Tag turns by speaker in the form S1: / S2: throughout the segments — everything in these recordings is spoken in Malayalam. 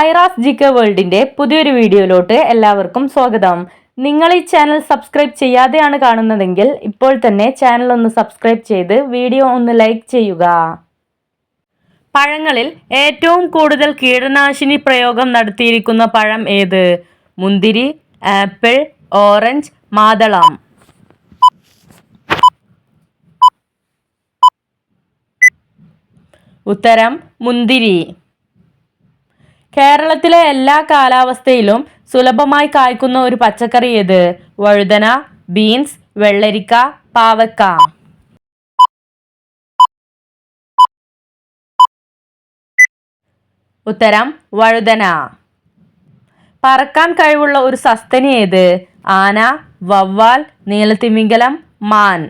S1: ഐറാസ് ജിക്ക വേൾഡിന്റെ പുതിയൊരു വീഡിയോയിലോട്ട് എല്ലാവർക്കും സ്വാഗതം. നിങ്ങൾ ഈ ചാനൽ സബ്സ്ക്രൈബ് ചെയ്യാതെയാണ് കാണുന്നതെങ്കിൽ ഇപ്പോൾ തന്നെ ചാനൽ ഒന്ന് സബ്സ്ക്രൈബ് ചെയ്ത് വീഡിയോ ഒന്ന് ലൈക്ക് ചെയ്യുക. പഴങ്ങളിൽ ഏറ്റവും കൂടുതൽ കീടനാശിനി പ്രയോഗം നടത്തിയിരിക്കുന്ന പഴം ഏത്? മുന്തിരി ആപ്പിൾ ഓറഞ്ച് മാതളം. ഉത്തരം മുന്തിരി. കേരളത്തിലെ എല്ലാ കാലാവസ്ഥയിലും സുലഭമായി കായ്ക്കുന്ന ഒരു പച്ചക്കറി ഏത്? വഴുതന ബീൻസ് വെള്ളരിക്ക പാവക്ക. ഉത്തരം വഴുതന. പറക്കാൻ കഴിവുള്ള ഒരു സസ്തനി ഏത്? ആന വവ്വാൽ നീലത്തിമിംഗലം മാൻ.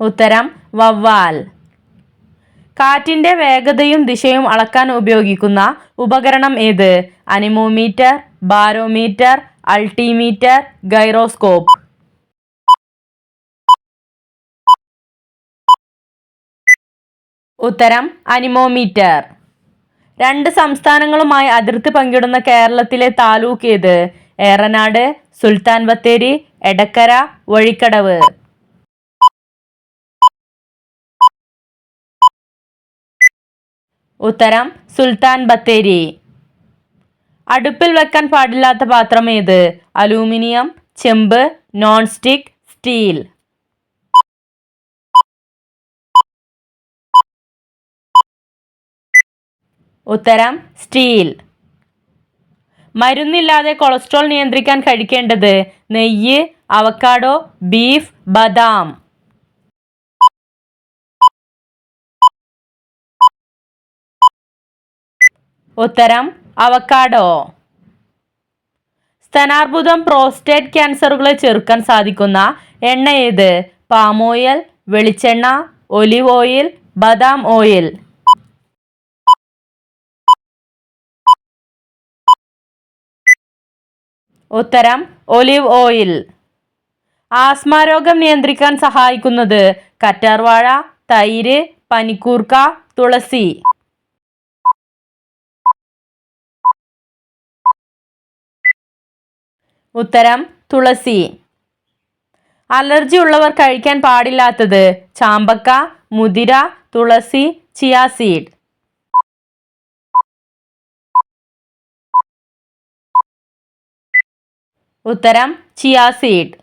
S1: ഉത്തരം വവ്വാൽ. കാറ്റിന്റെ വേഗതയും ദിശയും അളക്കാൻ ഉപയോഗിക്കുന്ന ഉപകരണം ഏത്? Anemometer barometer altimeter gyroscope. ഉത്തരം അനിമോമീറ്റർ. രണ്ട് സംസ്ഥാനങ്ങളുമായി അതിർത്തി പങ്കിടുന്ന കേരളത്തിലെ താലൂക്ക് ഏത്? ഏറനാട് സുൽത്താൻ ബത്തേരി എടക്കര വഴിക്കടവ്. ഉത്തരം സുൽത്താൻ ബത്തേരി. അടുപ്പിൽ വെക്കാൻ പാടില്ലാത്ത പാത്രം ഏത്? അലൂമിനിയം ചെമ്പ് നോൺ സ്റ്റിക്ക് സ്റ്റീൽ ഉത്തരം സ്റ്റീൽ. മരുന്നില്ലാതെ കൊളസ്ട്രോൾ നിയന്ത്രിക്കാൻ കഴിക്കേണ്ടത് നെയ്യ് അവക്കാഡോ ബീഫ് ബദാം. ഉത്തരം അവക്കാഡോ സ്തനാർബുദം പ്രോസ്റ്റേറ്റ് ക്യാൻസറുകളെ ചെറുക്കാൻ സാധിക്കുന്ന എണ്ണ ഏത്? പാം ഓയിൽ വെളിച്ചെണ്ണ ഒലിവ് ഓയിൽ ബദാം ഓയിൽ. ഉത്തരം ഒലിവ് ഓയിൽ. ആസ്മ രോഗം നിയന്ത്രിക്കാൻ സഹായിക്കുന്നത് കറ്റാർവാഴ തൈര് പനിക്കൂർക്ക തുളസി. ഉത്തരം തുളസി. അലർജി ഉള്ളവർ കഴിക്കാൻ പാടില്ലാത്തത് ചാമ്പക്ക മുതിര തുളസി ചിയാസീഡ് ഉത്തരം chia seed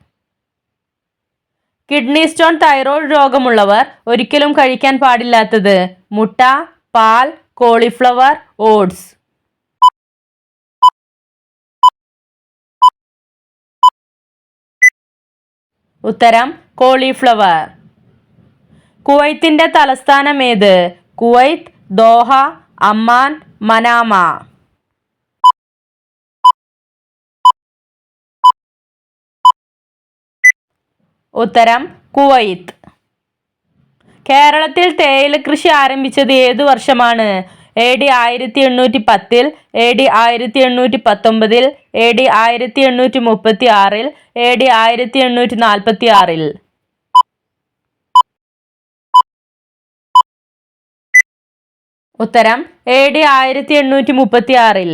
S1: kidney stone thyroid രോഗമുള്ളവർ ഒരിക്കലും കഴിക്കാൻ പാടില്ലാത്തത് മുട്ട പാൽ കോളിഫ്ലവർ ഓട്സ്. ഉത്തരം കോളിഫ്ലവർ. കുവൈത്തിന്റെ തലസ്ഥാനം ഏത്? Kuwait Doha Amman Manama. ഉത്തരം കുവൈത്ത്. കേരളത്തിൽ തേയില കൃഷി ആരംഭിച്ചത് ഏതു വർഷമാണ്? എ ഡി ആയിരത്തി എണ്ണൂറ്റി പത്തിൽ എ ഡി ആയിരത്തി എണ്ണൂറ്റി പത്തൊമ്പതിൽ എ ഡി ആയിരത്തി എണ്ണൂറ്റി മുപ്പത്തി ആറിൽ എ ഡി ആയിരത്തി എണ്ണൂറ്റി നാൽപ്പത്തി ആറിൽ ഉത്തരം എ ഡി ആയിരത്തി എണ്ണൂറ്റി മുപ്പത്തി ആറിൽ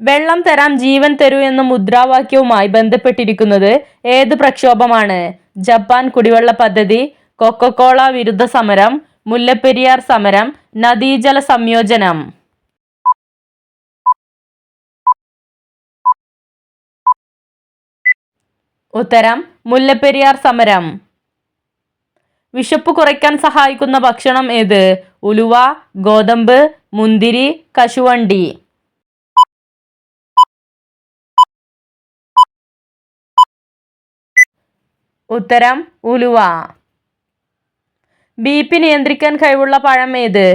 S1: വെള്ളം തരാം ജീവൻ തരൂ എന്ന മുദ്രാവാക്യവുമായി ബന്ധപ്പെട്ടിരിക്കുന്നത് ഏത് പ്രക്ഷോഭമാണ്? ജപ്പാൻ കുടിവെള്ള പദ്ധതി കൊക്കക്കോള വിരുദ്ധ സമരം മുല്ലപ്പെരിയാർ സമരം നദീജല സംയോജനം. ഉത്തരം മുല്ലപ്പെരിയാർ സമരം. വിശപ്പ് കുറയ്ക്കാൻ സഹായിക്കുന്ന ഭക്ഷണം ഏത്? ഉലുവ ഗോതമ്പ് മുന്തിരി കശുവണ്ടി. ഉത്തരം ഉലുവ. ബി പി നിയന്ത്രിക്കാൻ കഴിവുള്ള പഴം ഏത്?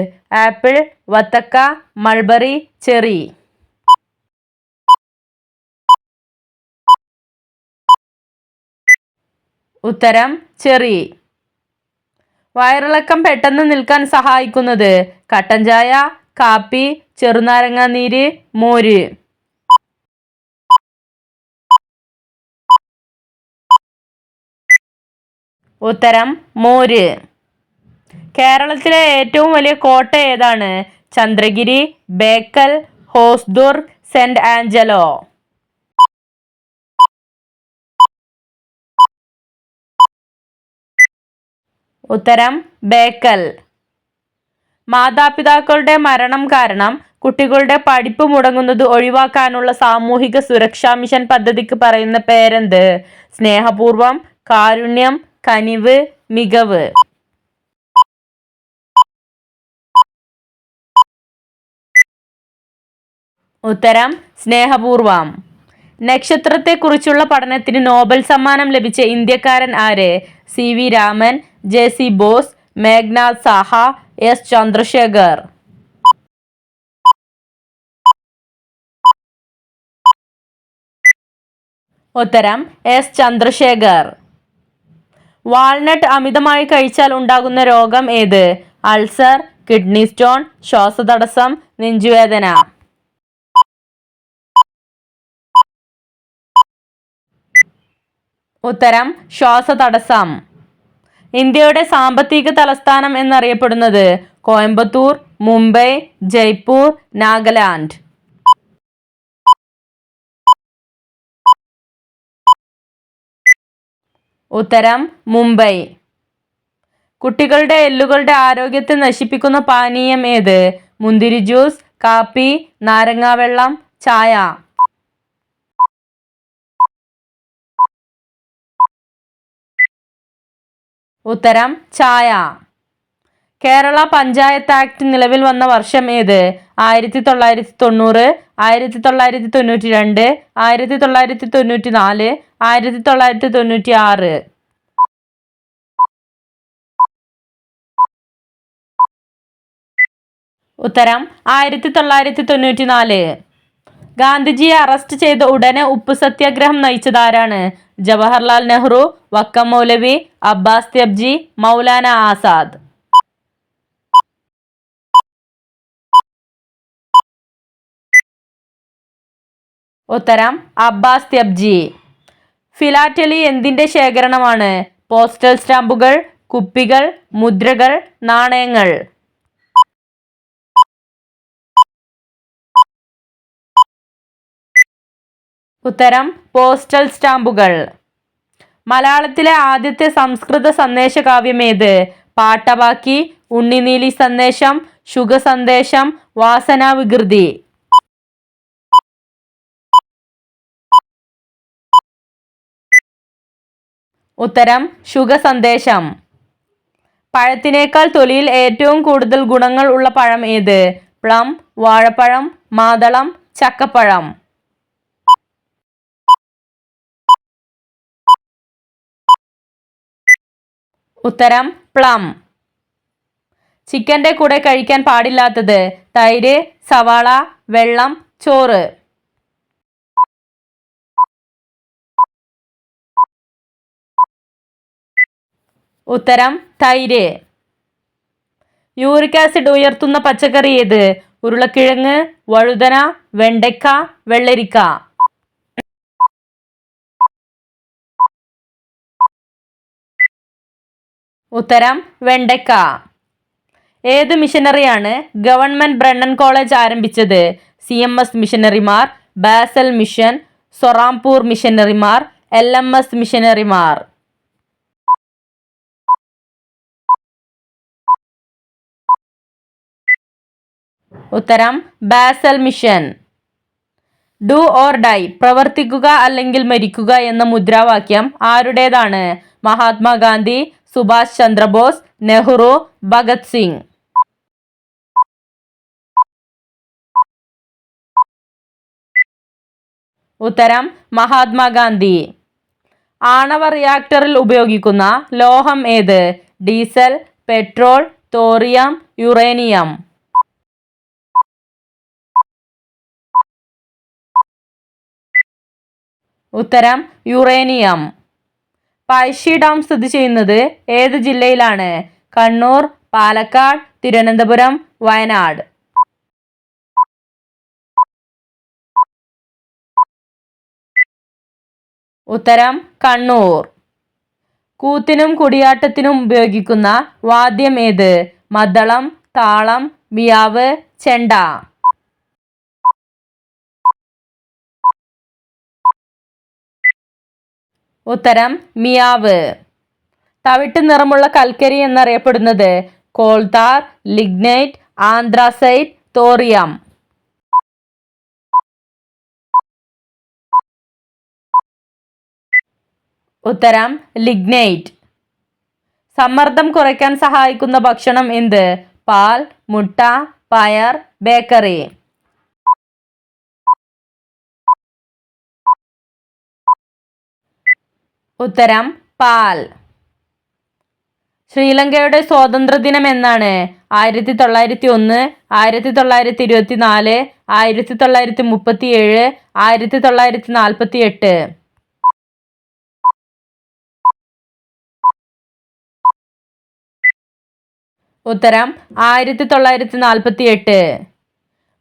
S1: ആപ്പിൾ വത്തക്ക മൾബറി ചെറി. ഉത്തരം ചെറി. വയറിളക്കം പെട്ടെന്ന് നിൽക്കാൻ സഹായിക്കുന്നത് കട്ടൻ ചായ കാപ്പി ചെറുനാരങ്ങ നീര് മോര്. ഉത്തരം മോര്. കേരളത്തിലെ ഏറ്റവും വലിയ കോട്ട ഏതാണ്? Chandragiri Bekal Hosdurg saint Angelo. ഉത്തരം ബേക്കൽ. മാതാപിതാക്കളുടെ മരണം കാരണം കുട്ടികളുടെ പഠിപ്പ് മുടങ്ങുന്നത് ഒഴിവാക്കാനുള്ള സാമൂഹിക സുരക്ഷാ മിഷൻ പദ്ധതിക്ക് പറയുന്ന പേരെന്ത്? സ്നേഹപൂർവം കാരുണ്യം കനിവ് മികവ്. ഉത്തരം സ്നേഹപൂർവം നക്ഷത്രത്തെക്കുറിച്ചുള്ള പഠനത്തിന് നോബൽ സമ്മാനം ലഭിച്ച ഇന്ത്യക്കാരൻ ആര്? C. V. Raman J. C. Bose Meghnad Saha S. Chandrasekhar. ഉത്തരം എസ്. ചന്ദ്രശേഖർ. വാൾനട്ട് അമിതമായി കഴിച്ചാൽ ഉണ്ടാകുന്ന രോഗം ഏത്? അൾസർ കിഡ്നി സ്റ്റോൺ ശ്വാസതടസ്സം നെഞ്ചുവേദന. ഉത്തരം ശ്വാസതടസ്സം. ഇന്ത്യയുടെ സാമ്പത്തിക തലസ്ഥാനം എന്നറിയപ്പെടുന്നത് കോയമ്പത്തൂർ മുംബൈ ജയ്പൂർ നാഗാലാൻഡ്. ഉത്തരം മുംബൈ. കുട്ടികളുടെ എല്ലുകളുടെ ആരോഗ്യത്തെ നശിപ്പിക്കുന്ന പാനീയം ഏത്? മുന്തിരി ജ്യൂസ് കാപ്പി നാരങ്ങാവെള്ളം ചായ. ഉത്തരം ചായ. കേരള പഞ്ചായത്ത് ആക്ട് നിലവിൽ വന്ന വർഷം ഏത്? ആയിരത്തി തൊള്ളായിരത്തി തൊണ്ണൂറ് ആയിരത്തി തൊള്ളായിരത്തി തൊണ്ണൂറ്റി രണ്ട് ആയിരത്തി തൊള്ളായിരത്തി തൊണ്ണൂറ്റി നാല് ആയിരത്തി തൊള്ളായിരത്തി തൊണ്ണൂറ്റി ആറ് ഉത്തരം ആയിരത്തി തൊള്ളായിരത്തി തൊണ്ണൂറ്റി നാല് ഗാന്ധിജിയെ അറസ്റ്റ് ചെയ്ത ഉടനെ ഉപ്പ് സത്യാഗ്രഹം നയിച്ചതാരാണ് ജവഹർലാൽ നെഹ്റു വക്കം മൗലവി അബ്ബാസ് ത്യബ്ജി മൗലാന ആസാദ്. ഉത്തരം അബ്ബാസ് ത്യബ്ജി ഫിലാറ്റലി എന്തിന്റെ ശേഖരണമാണ്? പോസ്റ്റൽ സ്റ്റാമ്പുകൾ കുപ്പികൾ മുദ്രകൾ നാണയങ്ങൾ. ഉത്തരം പോസ്റ്റൽ സ്റ്റാമ്പുകൾ. മലയാളത്തിലെ ആദ്യത്തെ സംസ്കൃത സന്ദേശ കാവ്യം ഏത്? പാട്ടബാക്കി ഉണ്ണിനീലി സന്ദേശം ശുഗ സന്ദേശം വാസനാ വികൃതി. ഉത്തരം ശുഗ സന്ദേശം. പഴത്തിനേക്കാൾ തൊലിയിൽ ഏറ്റവും കൂടുതൽ ഗുണങ്ങൾ ഉള്ള പഴം ഏത്? പ്ലം വാഴപ്പഴം മാതളം ചക്കപ്പഴം. ഉത്തരം പ്ലം. ചിക്കന്റെ കൂടെ കഴിക്കാൻ പാടില്ലാത്തത് തൈര് സവാള വെള്ളം ചോറ്. ഉത്തരം തൈര്. യൂറിക് ആസിഡ് ഉയർത്തുന്ന പച്ചക്കറി ഏത്? ഉരുളക്കിഴങ്ങ് വഴുതന വെണ്ടയ്ക്ക വെള്ളരിക്ക. ഉത്തരം വെണ്ടക്ക ഏത് മിഷനറിയാണ് ഗവൺമെന്റ് ബ്രണ്ണൻ കോളേജ് ആരംഭിച്ചത്? സി എം എസ് മിഷനറിമാർ ബാസൽ മിഷൻ സൊറാംപൂർ മിഷനറിമാർ എൽ എം എസ് മിഷനറിമാർ. ഉത്തരം Basel mission. Do or die പ്രവർത്തിക്കുക അല്ലെങ്കിൽ മരിക്കുക എന്ന മുദ്രാവാക്യം ആരുടേതാണ്? മഹാത്മാഗാന്ധി സുഭാഷ് ചന്ദ്രബോസ് നെഹ്റു ഭഗത് സിംഗ്. ഉത്തരം മഹാത്മാഗാന്ധി. ആണവ റിയാക്ടറിൽ ഉപയോഗിക്കുന്ന ലോഹം ഏത്? Diesel petrol thorium uranium. ഉത്തരം യുറേനിയം. പഴശ്ശി ഡാം സ്ഥിതി ചെയ്യുന്നത് ഏത് ജില്ലയിലാണ്? കണ്ണൂർ പാലക്കാട് തിരുവനന്തപുരം വയനാട്. ഉത്തരം കണ്ണൂർ. കൂത്തിനും കുടിയാട്ടത്തിനും ഉപയോഗിക്കുന്ന വാദ്യം ഏത്? മദ്ദളം താളം മിയാവ് ചെണ്ട. ഉത്തരം മിയാവ്. തവിട്ട് നിറമുള്ള കൽക്കരി എന്നറിയപ്പെടുന്നത് coal tar lignite anthracite thorium. ഉത്തരം ലിഗ്നൈറ്റ്. സമ്മർദ്ദം കുറയ്ക്കാൻ സഹായിക്കുന്ന ഭക്ഷണം എന്ത്? പാൽ മുട്ട പയർ ബേക്കറി. ഉത്തരം പാൽ. ശ്രീലങ്കയുടെ സ്വാതന്ത്ര്യദിനം എന്നാണ്? ആയിരത്തി തൊള്ളായിരത്തി ഒന്ന് ആയിരത്തി തൊള്ളായിരത്തി ഇരുപത്തി നാല് ആയിരത്തി തൊള്ളായിരത്തി മുപ്പത്തി ഏഴ് ആയിരത്തി തൊള്ളായിരത്തി നാൽപ്പത്തി എട്ട് ഉത്തരം ആയിരത്തി തൊള്ളായിരത്തി നാൽപ്പത്തി എട്ട്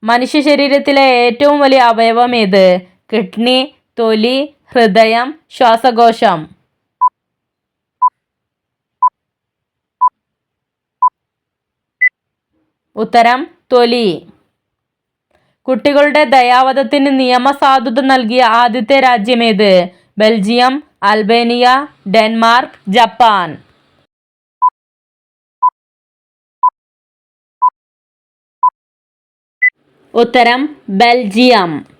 S1: മനുഷ്യ ശരീരത്തിലെ ഏറ്റവും വലിയ അവയവം ഏത്? കിഡ്നി തൊലി ഹൃദയം ശ്വാസകോശം. ഉത്തരം തൊലി. കുട്ടികളുടെ ദയാവധത്തിന് നിയമസാധുത നൽകിയ ആദ്യത്തെ രാജ്യമേത്? Belgium Albania Denmark Japan. ഉത്തരം ബെൽജിയം.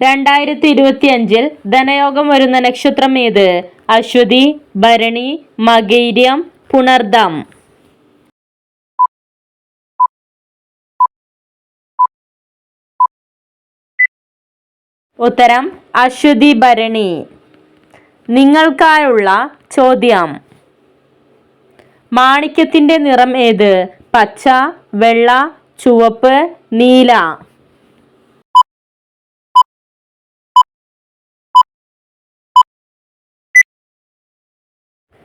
S1: രണ്ടായിരത്തി ഇരുപത്തിയഞ്ചിൽ ധനയോഗം വരുന്ന നക്ഷത്രം ഏത്? അശ്വതി ഭരണി മകൈര്യം പുണർദം. ഉത്തരം അശ്വതി ഭരണി. നിങ്ങൾക്കായുള്ള ചോദ്യം. മാണിക്യത്തിന്റെ നിറം ഏത്? പച്ച വെള്ള ചുവപ്പ് നീല.